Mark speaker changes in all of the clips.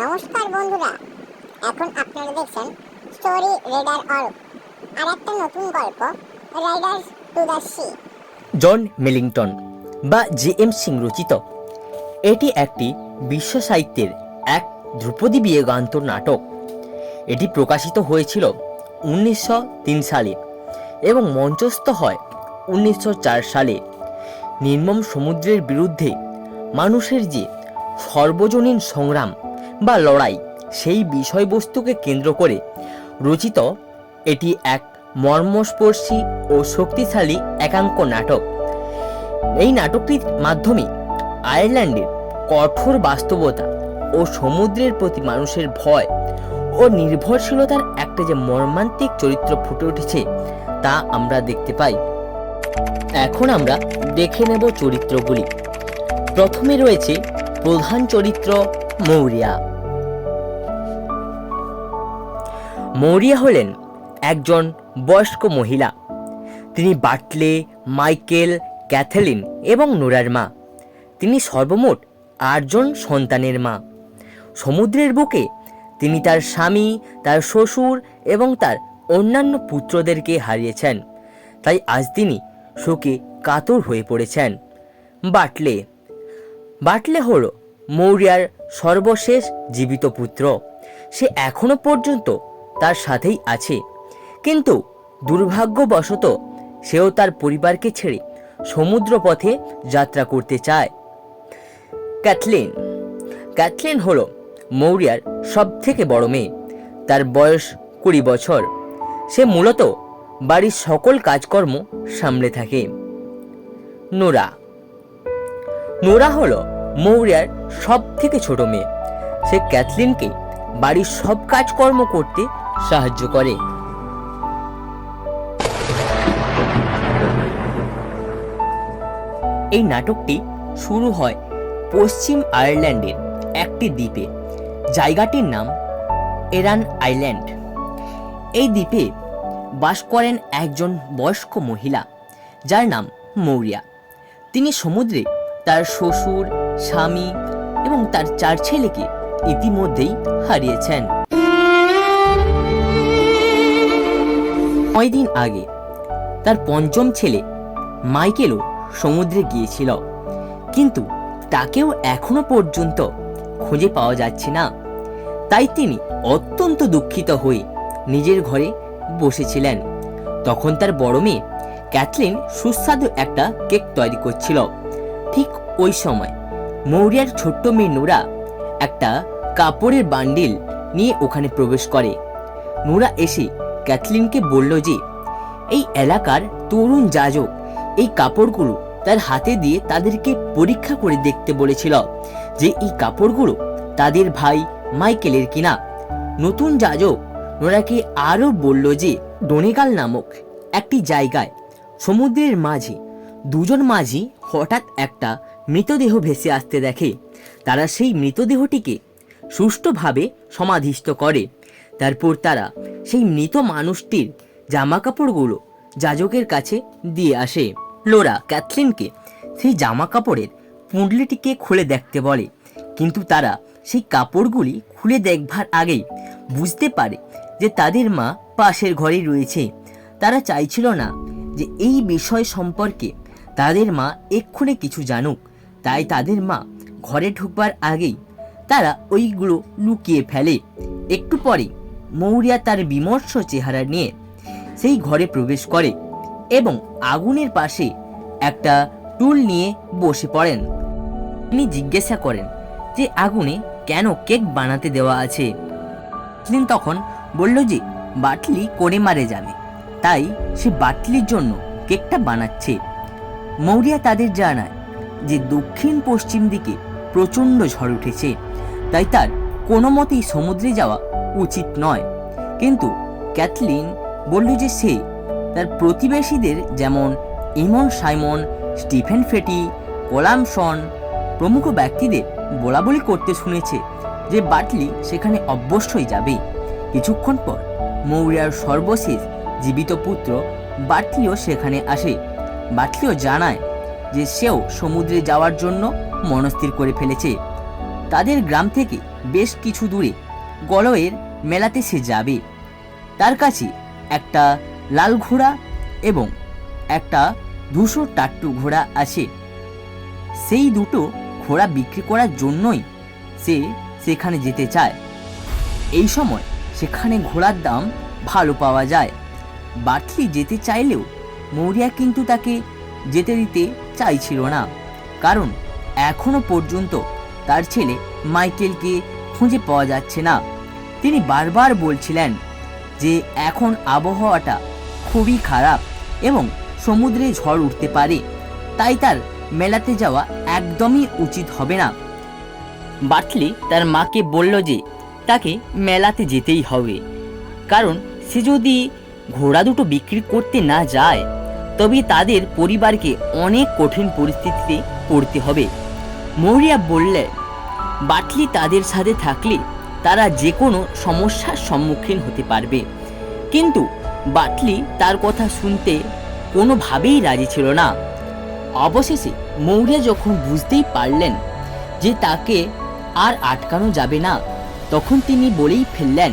Speaker 1: নমস্কার বন্ধুরা। এখন আপনারা দেখছেন স্টোরি রেডার অর্গ আর একটা নতুন গল্প Riders to the Sea
Speaker 2: John Millington বা জে এম সিং রচিত। এটি একটি বিশ্ব সাহিত্যের এক ধ্রুপদী বিয়োগান্ত নাটক। এটি প্রকাশিত হয়েছিল উনিশশো তিন সালে এবং মঞ্চস্থ হয় উনিশশো চার সালে। নির্মম সমুদ্রের বিরুদ্ধে মানুষের যে সর্বজনীন সংগ্রাম বা লড়াই, সেই বিষয়বস্তুকে কেন্দ্র করে রচিত এটি এক মর্মস্পর্শী ও শক্তিশালী একাঙ্ক নাটক। এই নাটকটির মাধ্যমে আয়ারল্যান্ডের কঠোর বাস্তবতা ও সমুদ্রের প্রতি মানুষের ভয় ও নির্ভরশীলতার একটা যে মর্মান্তিক চরিত্র ফুটে উঠেছে, তা আমরা দেখতে পাই। এখন আমরা দেখে নেব চরিত্রগুলি। প্রথমে রয়েছে প্রধান চরিত্র মৌরিয়া। মৌরিয়া হলেন একজন বয়স্ক মহিলা। তিনি বাটলে মাইকেল, ক্যাথেলিন এবং নোরার মা। তিনি সর্বমোট আটজন সন্তানের মা। সমুদ্রের বুকে তিনি তার স্বামী, তার শ্বশুর এবং তার অন্যান্য পুত্রদেরকে হারিয়েছেন। তাই আজ তিনি শোকে কাতর হয়ে পড়েছেন। বাটলে বাটলে হল মৌরিয়ার সর্বশেষ জীবিত পুত্র। সে এখনও পর্যন্ত তার সাথেই আছে। কিন্তু দুর্ভাগ্যবশত সেও তার পরিবারকে ছেড়ে সমুদ্র পথে যাত্রা করতে চায়। ক্যাথলিন। ক্যাথলিন হল মৌরিয়ার সব থেকে বড় মেয়ে। তার বয়স কুড়ি বছর। সে মূলত বাড়ির সকল কাজকর্ম সামলে থাকে। নোরা। নোরা হলো মৌরিয়ার সব থেকে ছোট মেয়ে। সে ক্যাথলিনকে বাড়ির সব কাজকর্ম করতে সাহায্য করে। এই নাটকটি শুরু হয় পশ্চিম আয়ারল্যান্ডের একটি দ্বীপে। জায়গাটির নাম এরান আইল্যান্ড। এই দ্বীপে বাস করেন একজন বয়স্ক মহিলা, যার নাম মৌরিয়া। তিনি সমুদ্রে তার শ্বশুর স্বামী এবং তার চার ছেলেকে ইতিমধ্যেই হারিয়েছেন। কয়দিন আগে তার পঞ্চম ছেলে মাইকেলও সমুদ্রে গিয়েছিল, কিন্তু তাকেও এখনও পর্যন্ত খুঁজে পাওয়া যাচ্ছে না। তাই তিনি অত্যন্ত দুঃখিত হয়ে নিজের ঘরে বসেছিলেন। তখন তার বড় মেয়ে ক্যাথলিন সুস্বাদু একটা কেক তৈরি করছিল। ঠিক ওই সময় মৌরিয়ার ছোট্ট মেয়ে নোরা একটা কাপড়ের বান্ডিল নিয়ে ওখানে প্রবেশ করে। নোরা এসে ক্যাথলিনকে বলল যে, এই এলাকার তরুণ যাজক এই কাপড়গুলো তার হাতে দিয়ে তাদেরকে পরীক্ষা করে দেখতে বলেছিল যে এই কাপড়গুলো তাদের ভাই মাইকেলের কিনা। নতুন যাজক নোরাকে আরও বলল যে, ডোনেগাল নামক একটি জায়গায় সমুদ্রের মাঝে দুজন মাঝি হঠাৎ একটা মৃতদেহ ভেসে আসতে দেখে। তারা সেই মৃতদেহটিকে সুষ্ঠুভাবে সমাধিস্থ করে। তারপর তারা সেই মৃত মানুষটির জামা কাপড়গুলো যাজকের কাছে দিয়ে আসে। লোরা ক্যাথলিনকে সেই জামা কাপড়ের পুঁটলিটিকে খুলে দেখতে বলে। কিন্তু তারা সেই কাপড়গুলি খুলে দেখবার আগেই বুঝতে পারে যে তাদের মা পাশের ঘরে রয়েছে। তারা চাইছিল না যে এই বিষয় সম্পর্কে তাদের মা এক্ষুনি কিছু জানুক। তাই তাদের মা ঘরে ঢুকবার আগেই তারা ওইগুলো লুকিয়ে ফেলে। একটু পরে মৌরিয়া তার বিমর্ষ চেহারা নিয়ে সেই ঘরে প্রবেশ করে এবং আগুনের পাশে একটা টুল নিয়ে বসে পড়েন। তিনি জিজ্ঞাসা করেন যে আগুনে কেন কেক বানাতে দেওয়া আছে। তিনি তখন বলল যে বাটলি কোণে মারে যাবে, তাই সে বাটলির জন্য কেকটা বানাচ্ছে। মৌরিয়া তাদের জানায় যে দক্ষিণ পশ্চিম দিকে প্রচণ্ড ঝড় উঠেছে, তাই তার কোনো মতেই সমুদ্রে যাওয়া উচিত নয়। কিন্তু ক্যাথলিন বলল যে সে তার প্রতিবেশীদের যেমন Eamon Simon, Stephen Fetty, Colamson প্রমুখ ব্যক্তিদের বলা বলি করতে শুনেছে যে বাটলি সেখানে অবশ্যই যাবে। কিছুক্ষণ পর মৌরিয়ার সর্বশেষ জীবিত পুত্র বাটলিও সেখানে আসে। বাটলিও জানায় যে সেও সমুদ্রে যাওয়ার জন্য মনস্থির করে ফেলেছে। তাদের গ্রাম থেকে বেশ কিছু দূরে গলয়ের মেলাতে সে যাবে। তার কাছে একটা লাল ঘোড়া এবং একটা দুশো টাট্টু ঘোড়া আছে। সেই দুটো ঘোড়া বিক্রি করার জন্যই সে সেখানে যেতে চায়। এই সময় সেখানে ঘোড়ার দাম ভালো পাওয়া যায়। বাটলি যেতে চাইলেও মৌরিয়া কিন্তু তাকে যেতে দিতে চাইছিল না। কারণ এখনও পর্যন্ত তার ছেলে মাইকেলকে খুঁজে পাওয়া যাচ্ছে না। তিনি বারবার বলছিলেন যে এখন আবহাওয়াটা খুবই খারাপ এবং সমুদ্রে ঝড় উঠতে পারে। তাই তার মেলাতে যাওয়া একদমই উচিত হবে না। বাটলি তার মাকে বলল যে তাকে মেলাতে যেতেই হবে। কারণ সে যদি ঘোড়া দুটো বিক্রি করতে না যায় তবে তাদের পরিবারকে অনেক কঠিন পরিস্থিতিতে পড়তে হবে। মৌরিয়া বললে, বাটলি তাদের সাথে থাকলে তারা যে কোনো সমস্যার সম্মুখীন হতে পারবে। কিন্তু বাটলি তার কথা শুনতে কোনোভাবেই রাজি ছিল না। অবশেষে মৌরিয়া যখন বুঝতেই পারলেন যে তাকে আর আটকানো যাবে না, তখন তিনি বলেই ফেললেন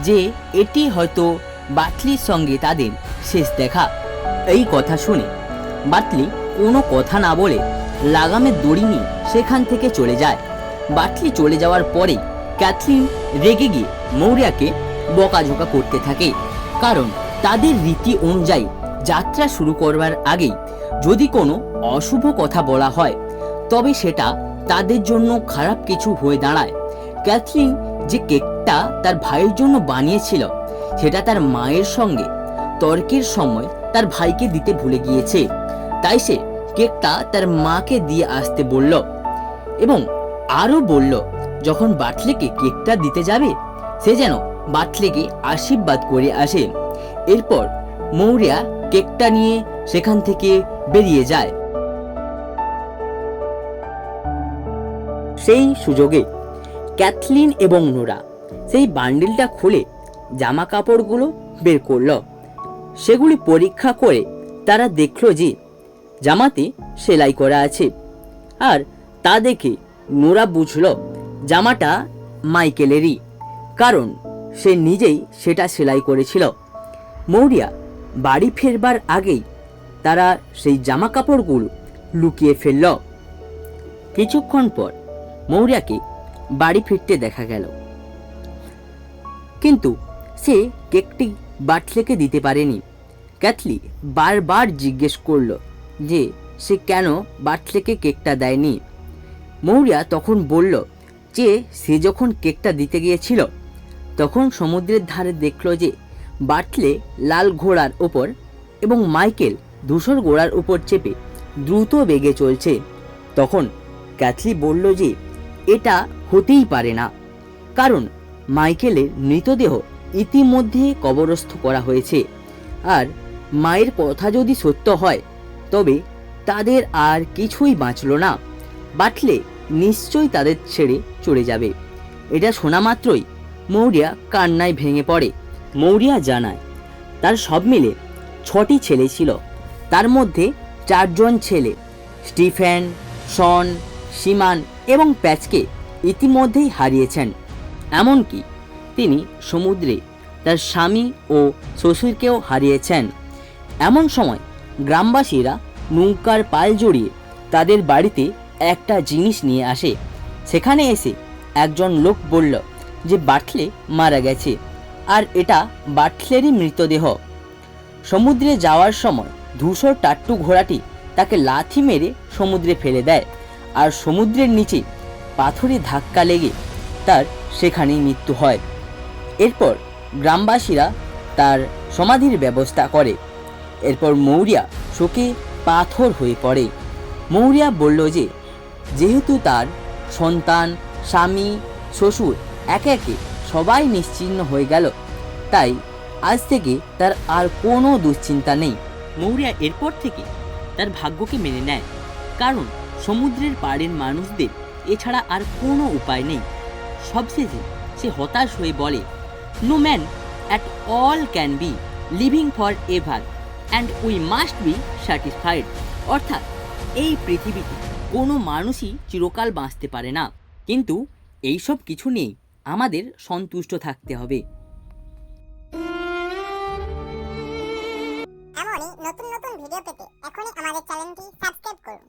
Speaker 2: যে এটি হয়তো বাটলির সঙ্গে তাদের শেষ দেখা। এই কথা শুনে বাটলি কোনো কথা না বলে লাগামে দড়ি নিয়ে সেখান থেকে চলে যায়। বাটলি চলে যাওয়ার পরেই ক্যাথলিন রেগে গিয়ে মৌরিয়াকে বকাঝোকা করতে থাকে, কারণ তাদের রীতি অনুযায়ী যাত্রা শুরু করবার আগেই যদি কোনো অশুভ কথা বলা হয়, তবে সেটা তাদের জন্য খারাপ কিছু হয়ে দাঁড়ায়। ক্যাথলিন যে কেকটা তার ভাইয়ের জন্য বানিয়েছিল, সেটা তার মায়ের সঙ্গে তর্কের সময় তার ভাইকে দিতে ভুলে গিয়েছে। তাই সে কেকটা তার মাকে দিয়ে আসতে বলল এবং আরও বলল, যখন বাটলেকে কেকটা দিতে যাবে, সে যেন বাটলেকে আশীর্বাদ করে আসে। এরপর মৌরিয়া কেকটা নিয়ে সেখান থেকে বেরিয়ে যায়। সেই সুযোগে ক্যাথলিন এবং নোরা সেই বান্ডিলটা খুলে জামা কাপড়গুলো বের করল। সেগুলি পরীক্ষা করে তারা দেখল যে জামাতে সেলাই করা আছে। আর তা দেখে নোরা বুঝলো জামাটা মাইকেলেরই, কারণ সে নিজেই সেটা সেলাই করেছিল। মৌরিয়া বাড়ি ফেরবার আগেই তারা সেই জামা কাপড়গুলো লুকিয়ে ফেলল। কিছুক্ষণ পর মৌরিয়াকে বাড়ি ফিরতে দেখা গেল। কিন্তু সে কেকটি বাটলেকে দিতে পারেনি। ক্যাথলি বারবার জিজ্ঞেস করল যে, সে কেন বাটলেকে কেকটা দেয়নি? মৌরিয়া তখন বলল, যে, সে যখন কেকটা দিতে গিয়েছিল, তখন সমুদ্রের ধারে দেখল যে, বাটলে লাল ঘোড়ার ওপর এবং মাইকেল ধূসর ঘোড়ার উপর চেপে দ্রুত বেগে চলছে। তখন ক্যাথলি বলল যে, এটা হতেই পারে না। কারণ মাইকেলের মৃতদেহ ইতিমধ্যে কবরস্থ করা হয়েছে। আর মায়ের কথা যদি সত্য হয়, তবে তাদের আর কিছুই বাঁচল না। বাটলে নিশ্চয়ই তাদের ছেড়ে চলে যাবে। এটা শোনা মাত্রই মৌরিয়া কান্নায় ভেঙে পড়ে। মৌরিয়া জানায়, তার সব মিলে ছটি ছেলে ছিল। তার মধ্যে চারজন ছেলে, স্টিফেন, শন, সীমান এবং প্যাচকে ইতিমধ্যেই হারিয়েছেন। এমনকি তিনি সমুদ্রে তার স্বামী ও শ্বশুরকেও হারিয়েছেন। এমন সময় গ্রামবাসীরা নৌকার পাল জড়িয়ে তাদের বাড়িতে একটা জিনিস নিয়ে আসে। সেখানে এসে একজন লোক বলল যে, বাটলে মারা গেছে। আর এটা বাটলেরই মৃতদেহ। সমুদ্রে যাওয়ার সময় ধূসর টাট্টু ঘোড়াটি তাকে লাথি মেরে সমুদ্রে ফেলে দেয় আর সমুদ্রের নিচে পাথরে ধাক্কা লেগে তার সেখানেই মৃত্যু হয়। এরপর গ্রামবাসীরা তার সমাধির ব্যবস্থা করে। এরপর মৌরিয়া শোকে পাথর হয়ে পড়ে। মৌরিয়া বলল যে, যেহেতু তার সন্তান, স্বামী, শ্বশুর একে একে সবাই নিশ্চিহ্ন হয়ে গেল, তাই আজ থেকে তার আর কোনো দুশ্চিন্তা নেই। মৌরিয়া এরপর থেকে তার ভাগ্যকে মেনে নেয়, কারণ সমুদ্রের পাড়ের মানুষদের এছাড়া আর কোনো উপায় নেই। সবশেষে সে হতাশ হয়ে বলে no man at all can be living for ever and we must be satisfied অর্থাৎ, এই পৃথিবীতে কোনো মানুষই চিরকাল বাঁচতে পারে না। কিন্তু এইসব কিছু নিয়ে আমাদের সন্তুষ্ট থাকতে হবে।
Speaker 1: এমনই নতুন নতুন ভিডিও পেতে এখনই আমাদের চ্যানেলটি সাবস্ক্রাইব করুন।